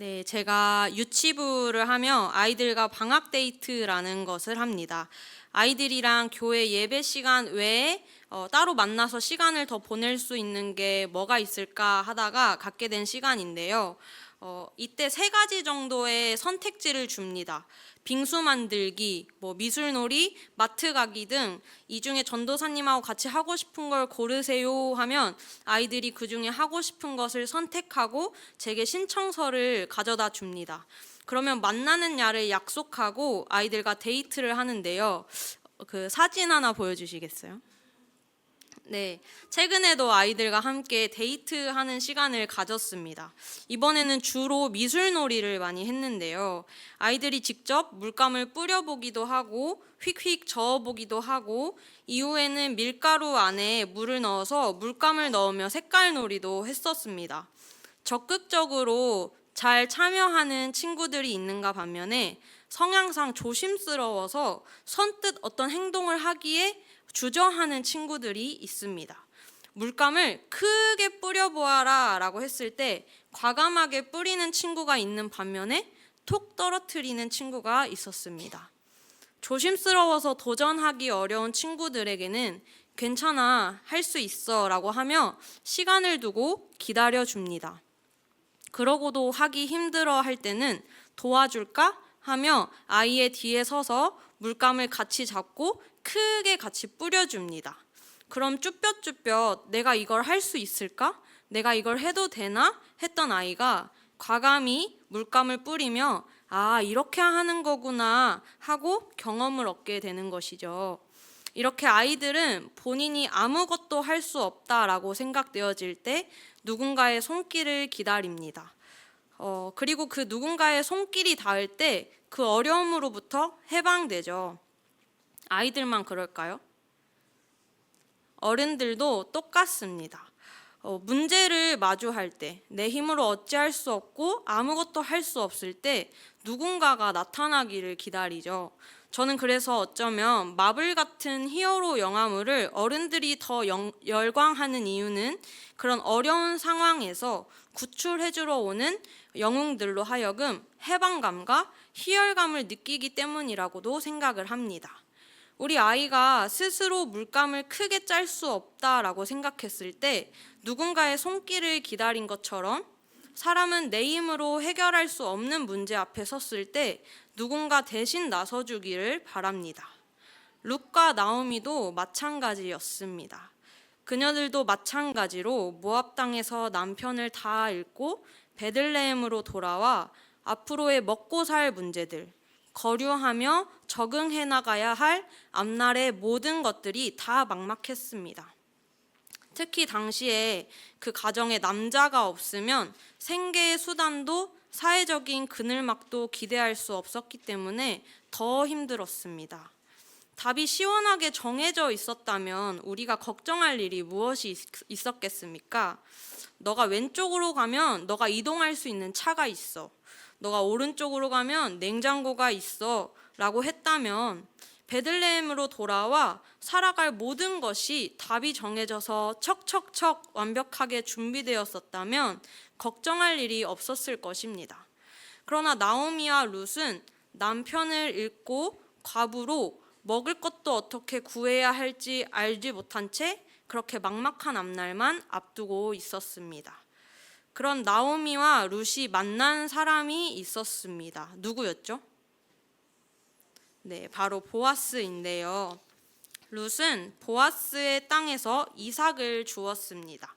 네, 제가 유치부를 하며 아이들과 방학 데이트라는 것을 합니다. 아이들이랑 교회 예배 시간 외에 어, 따로 만나서 시간을 더 보낼 수 있는 게 뭐가 있을까 하다가 갖게 된 시간인데요. 어, 이때 세 가지 정도의 선택지를 줍니다. 빙수 만들기, 뭐 미술놀이, 마트 가기 등 이 중에 전도사님하고 같이 하고 싶은 걸 고르세요 하면 아이들이 그 중에 하고 싶은 것을 선택하고 제게 신청서를 가져다 줍니다. 그러면 만나는 날을 약속하고 아이들과 데이트를 하는데요. 그 사진 하나 보여주시겠어요? 네, 최근에도 아이들과 함께 데이트하는 시간을 가졌습니다. 이번에는 주로 미술놀이를 많이 했는데요. 아이들이 직접 물감을 뿌려보기도 하고 휙휙 저어보기도 하고 이후에는 밀가루 안에 물을 넣어서 물감을 넣으며 색깔 놀이도 했었습니다. 적극적으로 잘 참여하는 친구들이 있는가 반면에 성향상 조심스러워서 선뜻 어떤 행동을 하기에 주저하는 친구들이 있습니다. 물감을 크게 뿌려보아라 라고 했을 때 과감하게 뿌리는 친구가 있는 반면에 톡 떨어뜨리는 친구가 있었습니다. 조심스러워서 도전하기 어려운 친구들에게는 괜찮아, 할 수 있어 라고 하며 시간을 두고 기다려 줍니다. 그러고도 하기 힘들어 할 때는 도와줄까? 하며 아이의 뒤에 서서 물감을 같이 잡고 크게 같이 뿌려줍니다. 그럼 쭈뼛쭈뼛 내가 이걸 할 수 있을까? 내가 이걸 해도 되나? 했던 아이가 과감히 물감을 뿌리며 아, 이렇게 하는 거구나 하고 경험을 얻게 되는 것이죠. 이렇게 아이들은 본인이 아무것도 할 수 없다라고 생각되어질 때 누군가의 손길을 기다립니다. 어, 그리고 그 누군가의 손길이 닿을 때 그 어려움으로부터 해방되죠. 아이들만 그럴까요? 어른들도 똑같습니다. 어, 문제를 마주할 때, 내 힘으로 어찌할 수 없고 아무것도 할 수 없을 때 누군가가 나타나기를 기다리죠. 저는 그래서 어쩌면 마블 같은 히어로 영화물을 어른들이 더 영, 열광하는 이유는 그런 어려운 상황에서 구출해주러 오는 영웅들로 하여금 해방감과 희열감을 느끼기 때문이라고도 생각을 합니다. 우리 아이가 스스로 물감을 크게 짤 수 없다라고 생각했을 때 누군가의 손길을 기다린 것처럼 사람은 내 힘으로 해결할 수 없는 문제 앞에 섰을 때 누군가 대신 나서주기를 바랍니다. 룩과 나오미도 마찬가지였습니다. 그녀들도 마찬가지로 모압 땅에서 남편을 다 잃고 베들레헴으로 돌아와 앞으로의 먹고 살 문제들, 거류하며 적응해 나가야 할 앞날의 모든 것들이 다 막막했습니다. 특히 당시에 그 가정에 남자가 없으면 생계의 수단도 사회적인 그늘막도 기대할 수 없었기 때문에 더 힘들었습니다. 답이 시원하게 정해져 있었다면 우리가 걱정할 일이 무엇이 있- 있었겠습니까? 너가 왼쪽으로 가면 너가 이동할 수 있는 차가 있어. 너가 오른쪽으로 가면 냉장고가 있어. 라고 했다면 베들레헴으로 돌아와 살아갈 모든 것이 답이 정해져서 척척척 완벽하게 준비되었었다면 걱정할 일이 없었을 것입니다. 그러나 나오미와 룻은 남편을 잃고 과부로 먹을 것도 어떻게 구해야 할지 알지 못한 채 그렇게 막막한 앞날만 앞두고 있었습니다. 그런 나오미와 룻이 만난 사람이 있었습니다. 누구였죠? 네, 바로 보아스인데요. 룻은 보아스의 땅에서 이삭을 주었습니다.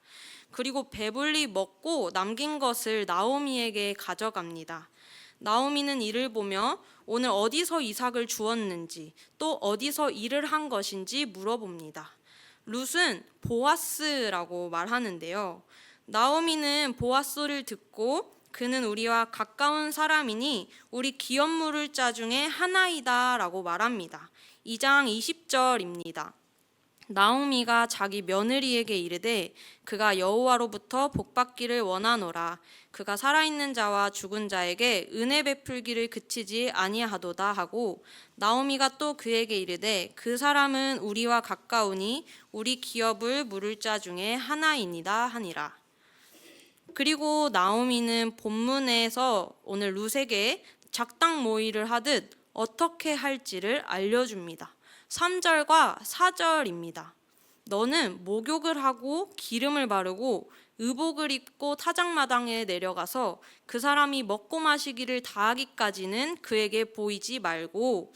그리고 배불리 먹고 남긴 것을 나오미에게 가져갑니다. 나오미는 이를 보며 오늘 어디서 이삭을 주었는지 또 어디서 일을 한 것인지 물어봅니다. 룻은 보아스라고 말하는데요. 나오미는 보아스를 듣고 그는 우리와 가까운 사람이니 우리 기업물을 자 중에 하나이다라고 말합니다. 2장 20절입니다. 나오미가 자기 며느리에게 이르되 그가 여호와로부터 복받기를 원하노라 그가 살아있는 자와 죽은 자에게 은혜 베풀기를 그치지 아니하도다 하고 나오미가 또 그에게 이르되 그 사람은 우리와 가까우니 우리 기업을 물을 자 중에 하나이니다 하니라 그리고 나오미는 본문에서 오늘 룻에게 작당 모의를 하듯 어떻게 할지를 알려줍니다. 3절과 4절입니다. 너는 목욕을 하고 기름을 바르고 의복을 입고 타작마당에 내려가서 그 사람이 먹고 마시기를 다하기까지는 그에게 보이지 말고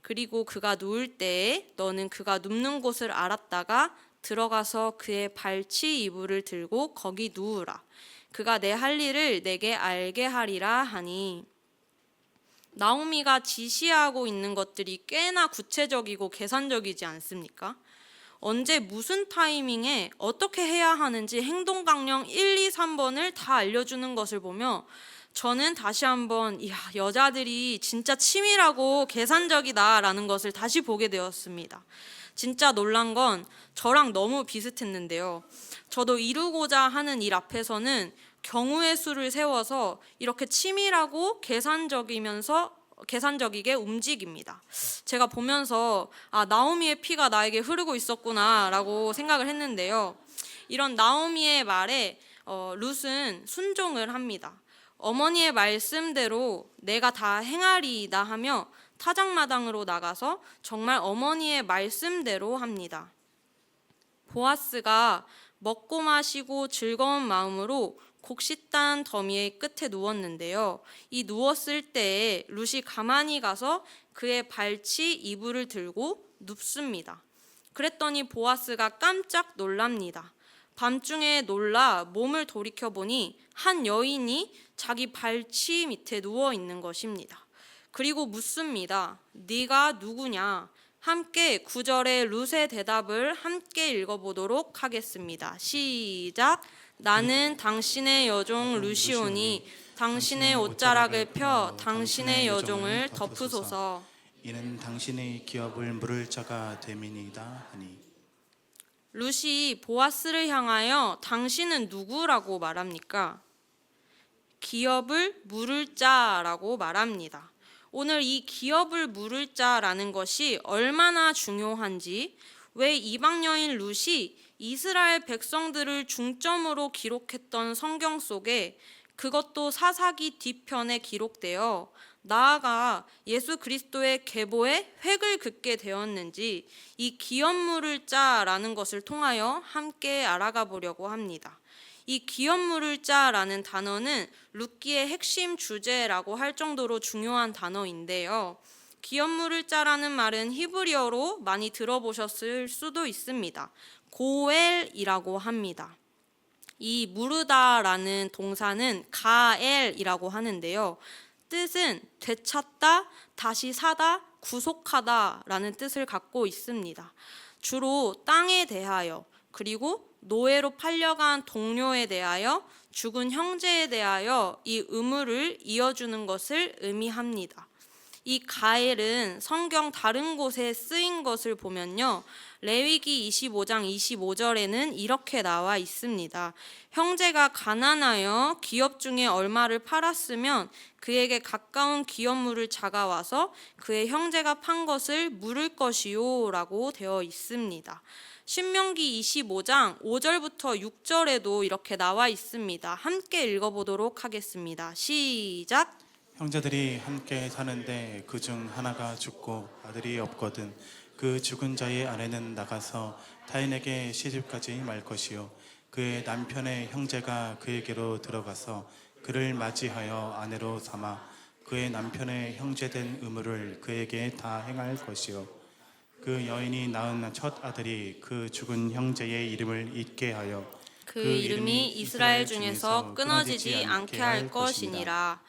그리고 그가 누울 때에 너는 그가 눕는 곳을 알았다가 들어가서 그의 발치 이불을 들고 거기 누우라. 그가 내 할 일을 내게 알게 하리라 하니 나오미가 지시하고 있는 것들이 꽤나 구체적이고 계산적이지 않습니까? 언제 무슨 타이밍에 어떻게 해야 하는지 행동 강령 1, 2, 3번을 다 알려주는 것을 보며 저는 다시 한번 이야 여자들이 진짜 치밀하고 계산적이다라는 것을 다시 보게 되었습니다. 진짜 놀란 건 저랑 너무 비슷했는데요. 저도 이루고자 하는 일 앞에서는 경우의 수를 세워서 이렇게 치밀하고 계산적이면서 계산적이게 움직입니다. 제가 보면서 아 나오미의 피가 나에게 흐르고 있었구나라고 생각을 했는데요. 이런 나오미의 말에 어, 룻은 순종을 합니다. 어머니의 말씀대로 내가 다 행하리이다 하며 타작마당으로 나가서 정말 어머니의 말씀대로 합니다. 보아스가 먹고 마시고 즐거운 마음으로 곡식단 더미의 끝에 누웠는데요. 이 누웠을 때에 룻이 가만히 가서 그의 발치 이불을 들고 눕습니다. 그랬더니 보아스가 깜짝 놀랍니다. 밤중에 놀라 몸을 돌이켜 보니 한 여인이 자기 발치 밑에 누워 있는 것입니다. 그리고 묻습니다. 네가 누구냐? 함께 구절의 룻의 대답을 함께 읽어보도록 하겠습니다. 시작. 나는 당신의 여종 루시오니 당신의 옷자락을 펴 당신의 여종을 덮으소서. 이는 당신의 기업을 물을 자가 됨이니이다 하니 룻이 보아스를 향하여 당신은 누구라고 말합니까? 기업을 물을 자라고 말합니다. 오늘 이 기업을 물을 자라는 것이 얼마나 중요한지 왜 이방 여인 룻이 이스라엘 백성들을 중점으로 기록했던 성경 속에 그것도 사사기 뒤편에 기록되어 나아가 예수 그리스도의 계보에 획을 긋게 되었는지 이 기업 물을 자라는 것을 통하여 함께 알아가 보려고 합니다. 이 기업물을 자라는 단어는 룻기의 핵심 주제라고 할 정도로 중요한 단어인데요. 기업물을 자라는 말은 히브리어로 많이 들어보셨을 수도 있습니다. 고엘이라고 합니다. 이 무르다라는 동사는 가엘이라고 하는데요. 뜻은 되찾다, 다시 사다, 구속하다라는 뜻을 갖고 있습니다. 주로 땅에 대하여 그리고 노예로 팔려간 동료에 대하여 죽은 형제에 대하여 이 의무를 이어주는 것을 의미합니다. 이 가엘은 성경 다른 곳에 쓰인 것을 보면요. 레위기 25장 25절에는 이렇게 나와 있습니다. 형제가 가난하여 기업 중에 얼마를 팔았으면 그에게 가까운 기업물을 잡아와서 그의 형제가 판 것을 물을 것이요 라고 되어 있습니다. 신명기 25장 5절부터 6절에도 이렇게 나와 있습니다. 함께 읽어보도록 하겠습니다. 시작. 형제들이 함께 사는데 그 중 하나가 죽고 아들이 없거든 그 죽은 자의 아내는 나가서 타인에게 시집가지 말 것이요 그의 남편의 형제가 그에게로 들어가서 그를 맞이하여 아내로 삼아 그의 남편의 형제된 의무를 그에게 다 행할 것이요 그 여인이 낳은 첫 아들이 그 죽은 형제의 이름을 잊게 하여 그 이름이 이스라엘 중에서 끊어지지 않게 할 것이니라.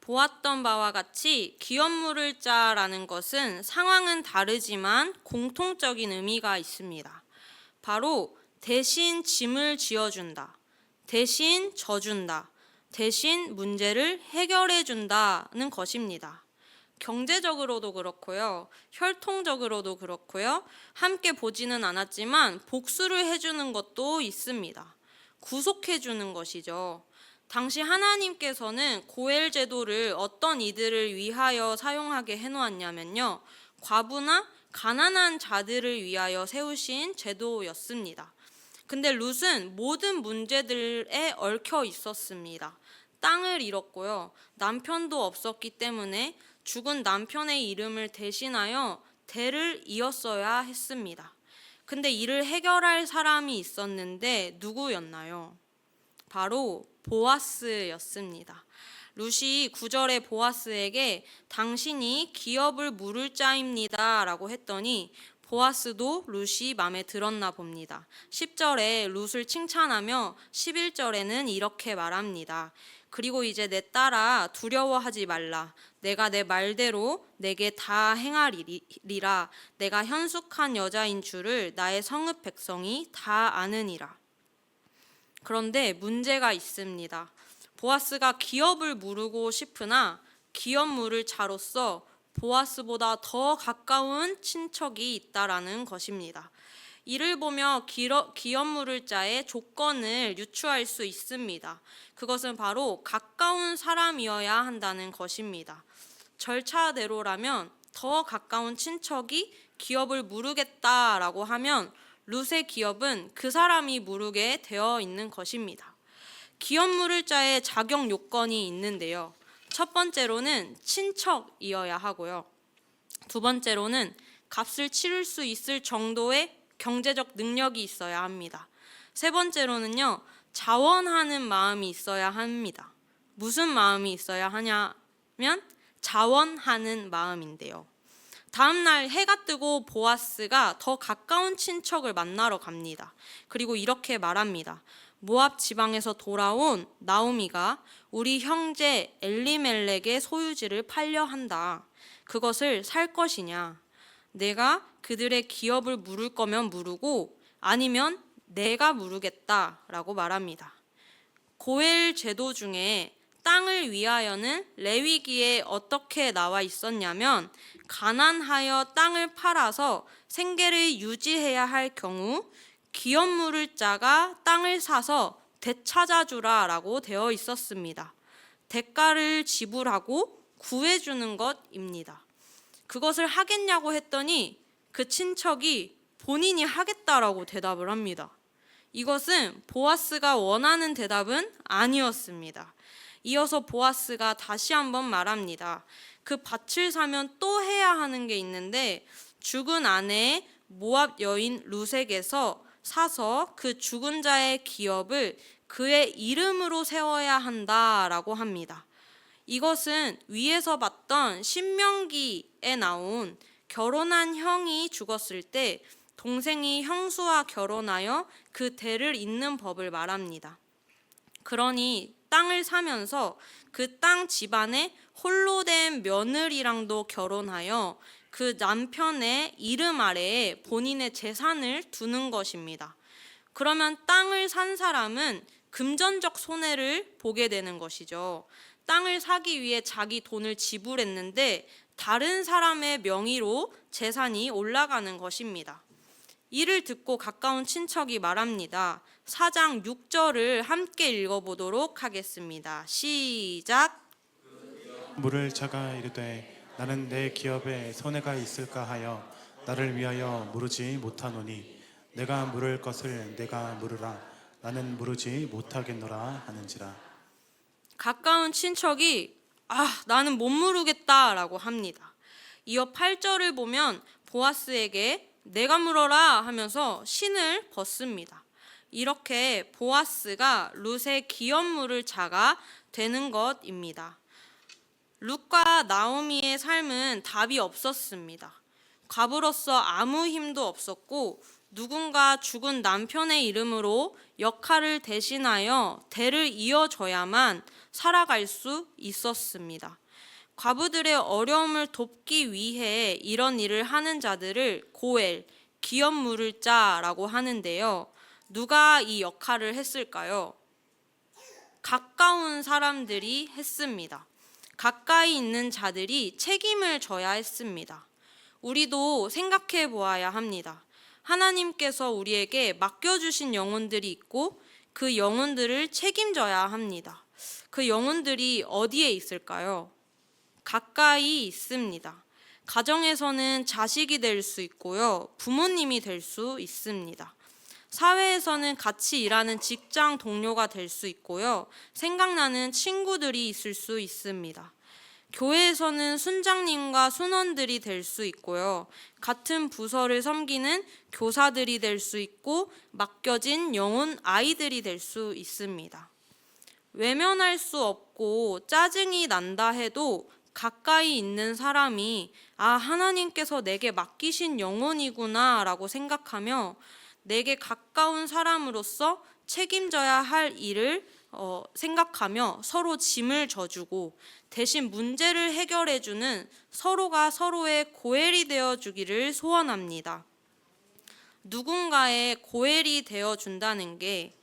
보았던 바와 같이 기업물을 자라는 것은 상황은 다르지만 공통적인 의미가 있습니다. 바로 대신 짐을 지어준다. 대신 져준다. 대신 문제를 해결해 준다는 것입니다. 경제적으로도 그렇고요. 혈통적으로도 그렇고요. 함께 보지는 않았지만 복수를 해주는 것도 있습니다. 구속해주는 것이죠. 당시 하나님께서는 고엘 제도를 어떤 이들을 위하여 사용하게 해놓았냐면요. 과부나 가난한 자들을 위하여 세우신 제도였습니다. 근데 룻은 모든 문제들에 얽혀 있었습니다. 땅을 잃었고요. 남편도 없었기 때문에 죽은 남편의 이름을 대신하여 대를 이었어야 했습니다. 근데 이를 해결할 사람이 있었는데 누구였나요? 바로 보아스였습니다. 룻이 9절에 보아스에게 당신이 기업을 물을 자입니다. 라고 했더니 보아스도 룻이 마음에 들었나 봅니다. 10절에 룻을 칭찬하며 11절에는 이렇게 말합니다. 그리고 이제 내 딸아 두려워하지 말라. 내가 내 말대로 내게 다 행하리라. 내가 현숙한 여자인 줄을 나의 성읍 백성이 다 아느니라. 그런데 문제가 있습니다. 보아스가 기업을 무르고 싶으나 기업 물을 자로서 보아스보다 더 가까운 친척이 있다라는 것입니다. 이를 보며 기러- 기업 물을 자의 조건을 유추할 수 있습니다. 그것은 바로 가까운 사람이어야 한다는 것입니다. 절차대로라면 더 가까운 친척이 기업을 무르겠다라고 하면 룻의 기업은 그 사람이 무르게 되어 있는 것입니다. 기업 물을 자의 자격 요건이 있는데요. 첫 번째로는 친척이어야 하고요. 두 번째로는 값을 치를 수 있을 정도의 경제적 능력이 있어야 합니다. 세 번째로는요, 자원하는 마음이 있어야 합니다. 무슨 마음이 있어야 하냐면 자원하는 마음인데요. 다음 날 해가 뜨고 보아스가 더 가까운 친척을 만나러 갑니다. 그리고 이렇게 말합니다. 모압 지방에서 돌아온 나오미가 우리 형제 엘리멜렉의 소유지를 팔려 한다. 그것을 살 것이냐? 내가 그들의 기업을 물을 거면 무르고 아니면 내가 무르겠다라고 말합니다. 고엘 제도 중에 땅을 위하여는 레위기에 어떻게 나와 있었냐면 가난하여 땅을 팔아서 생계를 유지해야 할 경우 기업 물을 자가 땅을 사서 되찾아주라 라고 되어 있었습니다. 대가를 지불하고 구해주는 것입니다. 그것을 하겠냐고 했더니 그 친척이 본인이 하겠다라고 대답을 합니다. 이것은 보아스가 원하는 대답은 아니었습니다. 이어서 보아스가 다시 한번 말합니다. 그 밭을 사면 또 해야 하는 게 있는데 죽은 아내 모압 여인 루색에서 사서 그 죽은 자의 기업을 그의 이름으로 세워야 한다라고 합니다. 이것은 위에서 봤던 신명기에 나온 결혼한 형이 죽었을 때 동생이 형수와 결혼하여 그 대를 잇는 법을 말합니다. 그러니 땅을 사면서 그 땅 집안에 홀로 된 며느리랑도 결혼하여 그 남편의 이름 아래에 본인의 재산을 두는 것입니다. 그러면 땅을 산 사람은 금전적 손해를 보게 되는 것이죠. 땅을 사기 위해 자기 돈을 지불했는데 다른 사람의 명의로 재산이 올라가는 것입니다. 이를 듣고 가까운 친척이 말합니다. 4장 6절을 함께 읽어보도록 하겠습니다. 시작. 물을 자가 이르되 나는 내 기업에 손해가 있을까 하여 나를 위하여 물으지 못하노니 내가 물을 것을 내가 물으라 나는 물으지 못하겠노라 하는지라 가까운 친척이 아, 나는 못 물으겠다라고 합니다. 이어 8절을 보면 보아스에게 내가 물어라 하면서 신을 벗습니다. 이렇게 보아스가 룻의 기업물을 자가 되는 것입니다. 룻과 나오미의 삶은 답이 없었습니다. 과부로서 아무 힘도 없었고 누군가 죽은 남편의 이름으로 역할을 대신하여 대를 이어줘야만 살아갈 수 있었습니다. 과부들의 어려움을 돕기 위해 이런 일을 하는 자들을 고엘, 기업 물을 자라고 하는데요. 누가 이 역할을 했을까요? 가까운 사람들이 했습니다. 가까이 있는 자들이 책임을 져야 했습니다. 우리도 생각해 보아야 합니다. 하나님께서 우리에게 맡겨주신 영혼들이 있고 그 영혼들을 책임져야 합니다. 그 영혼들이 어디에 있을까요? 가까이 있습니다. 가정에서는 자식이 될 수 있고요. 부모님이 될 수 있습니다. 사회에서는 같이 일하는 직장 동료가 될 수 있고요. 생각나는 친구들이 있을 수 있습니다. 교회에서는 순장님과 순원들이 될 수 있고요. 같은 부서를 섬기는 교사들이 될 수 있고 맡겨진 영혼 아이들이 될 수 있습니다. 외면할 수 없고 짜증이 난다 해도 가까이 있는 사람이 아, 하나님께서 내게 맡기신 영혼이구나 라고 생각하며 내게 가까운 사람으로서 책임져야 할 일을 어, 생각하며 서로 짐을 져주고 대신 문제를 해결해주는 서로가 서로의 고엘이 되어주기를 소원합니다. 누군가의 고엘이 되어준다는 게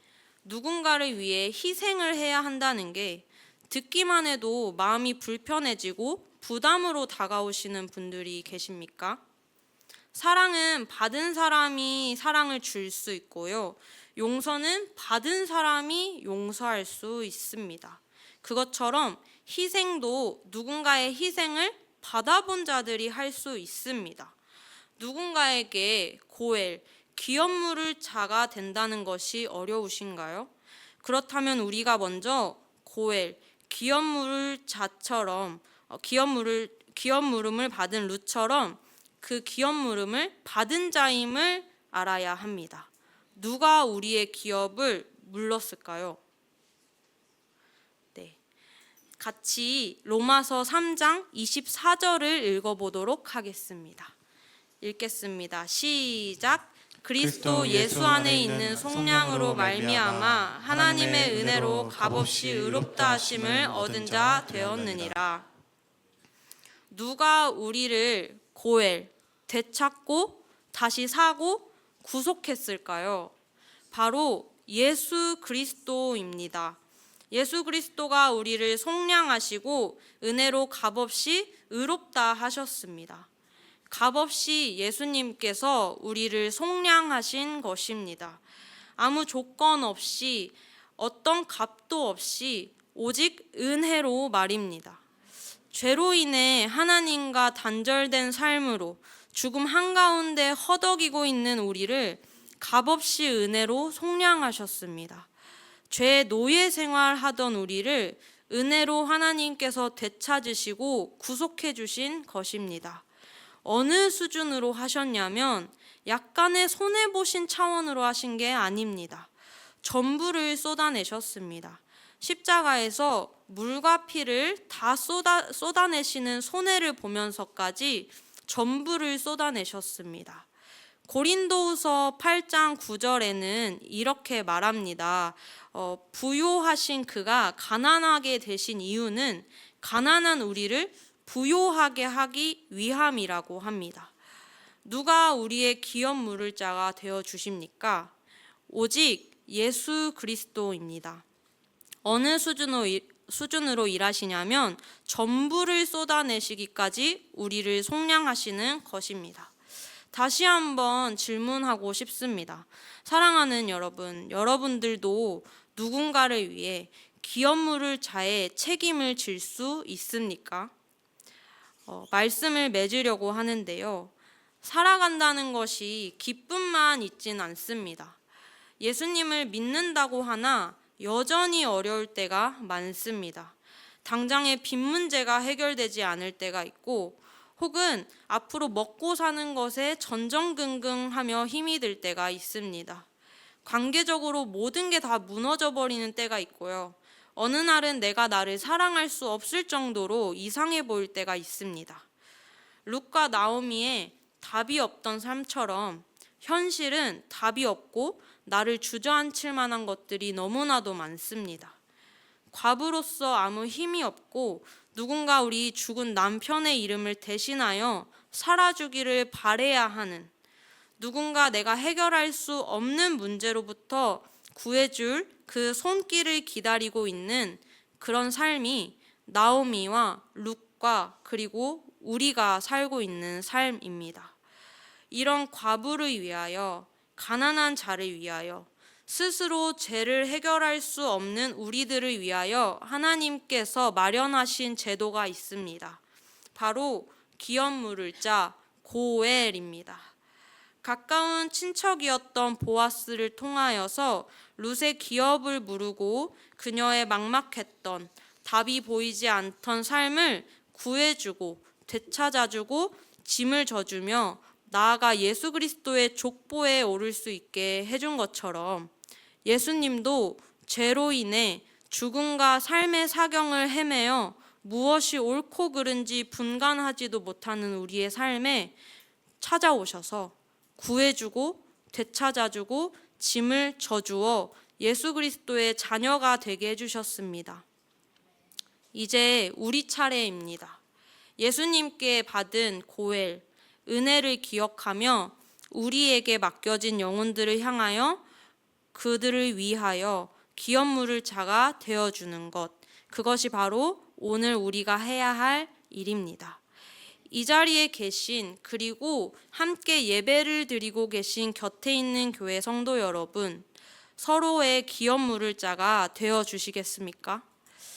누군가를 위해 희생을 해야 한다는 게 듣기만 해도 마음이 불편해지고 부담으로 다가오시는 분들이 계십니까? 사랑은 받은 사람이 사랑을 줄 수 있고요. 용서는 받은 사람이 용서할 수 있습니다. 그것처럼 희생도 누군가의 희생을 받아본 자들이 할 수 있습니다. 누군가에게 고엘, 기업물을 자가 된다는 것이 어려우신가요? 그렇다면 우리가 먼저 고엘, 기업물 자처럼 어, 기업물을 기업 물음을 받은 루처럼 그 기업 물음을 받은 자임을 알아야 합니다. 누가 우리의 기업을 물렀을까요? 네. 같이 로마서 3장 24절을 읽어 보도록 하겠습니다. 읽겠습니다. 시작. 그리스도 예수 안에 있는 속량으로 말미암아 하나님의 은혜로 값없이 의롭다 하심을 얻은 자 되었느니라. 누가 우리를 고엘 되찾고 다시 사고 구속했을까요? 바로 예수 그리스도입니다. 예수 그리스도가 우리를 속량하시고 은혜로 값없이 의롭다 하셨습니다. 값없이 예수님께서 우리를 속량하신 것입니다. 아무 조건 없이 어떤 값도 없이 오직 은혜로 말입니다. 죄로 인해 하나님과 단절된 삶으로 죽음 한가운데 허덕이고 있는 우리를 값없이 은혜로 속량하셨습니다. 죄 노예 생활하던 우리를 은혜로 하나님께서 되찾으시고 구속해 주신 것입니다. 어느 수준으로 하셨냐면 약간의 손해 보신 차원으로 하신 게 아닙니다. 전부를 쏟아내셨습니다. 십자가에서 물과 피를 다 쏟아, 쏟아내시는 손해를 보면서까지 전부를 쏟아내셨습니다. 고린도후서 8장 9절에는 이렇게 말합니다. 어, 부요하신 그가 가난하게 되신 이유는 가난한 우리를 부요하게 하기 위함이라고 합니다. 누가 우리의 기업 물을 자가 되어 주십니까? 오직 예수 그리스도입니다. 어느 수준으로, 일- 수준으로 일하시냐면 전부를 쏟아내시기까지 우리를 속량하시는 것입니다. 다시 한번 질문하고 싶습니다. 사랑하는 여러분, 여러분들도 누군가를 위해 기업물을 자의 책임을 질 수 있습니까? 어, 말씀을 맺으려고 하는데요. 살아간다는 것이 기쁨만 있진 않습니다. 예수님을 믿는다고 하나 여전히 어려울 때가 많습니다. 당장의 빚 문제가 해결되지 않을 때가 있고 혹은 앞으로 먹고 사는 것에 전전긍긍하며 힘이 들 때가 있습니다. 관계적으로 모든 게 다 무너져 버리는 때가 있고요. 어느 날은 내가 나를 사랑할 수 없을 정도로 이상해 보일 때가 있습니다. 룩과 나오미의 답이 없던 삶처럼 현실은 답이 없고 나를 주저앉힐 만한 것들이 너무나도 많습니다. 과부로서 아무 힘이 없고 누군가 우리 죽은 남편의 이름을 대신하여 살아주기를 바래야 하는 누군가 내가 해결할 수 없는 문제로부터 구해줄 그 손길을 기다리고 있는 그런 삶이 나오미와 룩과 그리고 우리가 살고 있는 삶입니다. 이런 과부를 위하여 가난한 자를 위하여 스스로 죄를 해결할 수 없는 우리들을 위하여 하나님께서 마련하신 제도가 있습니다. 바로 기업 물을 자 고엘입니다. 가까운 친척이었던 보아스를 통하여서 룻의 기업을 무르고 그녀의 막막했던 답이 보이지 않던 삶을 구해주고 되찾아주고 짐을 져주며 나아가 예수 그리스도의 족보에 오를 수 있게 해준 것처럼 예수님도 죄로 인해 죽음과 삶의 사경을 헤매어 무엇이 옳고 그른지 분간하지도 못하는 우리의 삶에 찾아오셔서 구해주고 되찾아주고 짐을 져주어 예수 그리스도의 자녀가 되게 해주셨습니다. 이제 우리 차례입니다. 예수님께 받은 고엘, 은혜를 기억하며 우리에게 맡겨진 영혼들을 향하여 그들을 위하여 기업 물을 자가 되어주는 것. 그것이 바로 오늘 우리가 해야 할 일입니다. 이 자리에 계신 그리고 함께 예배를 드리고 계신 곁에 있는 교회 성도 여러분, 서로의 기업 물을 자가 되어 주시겠습니까?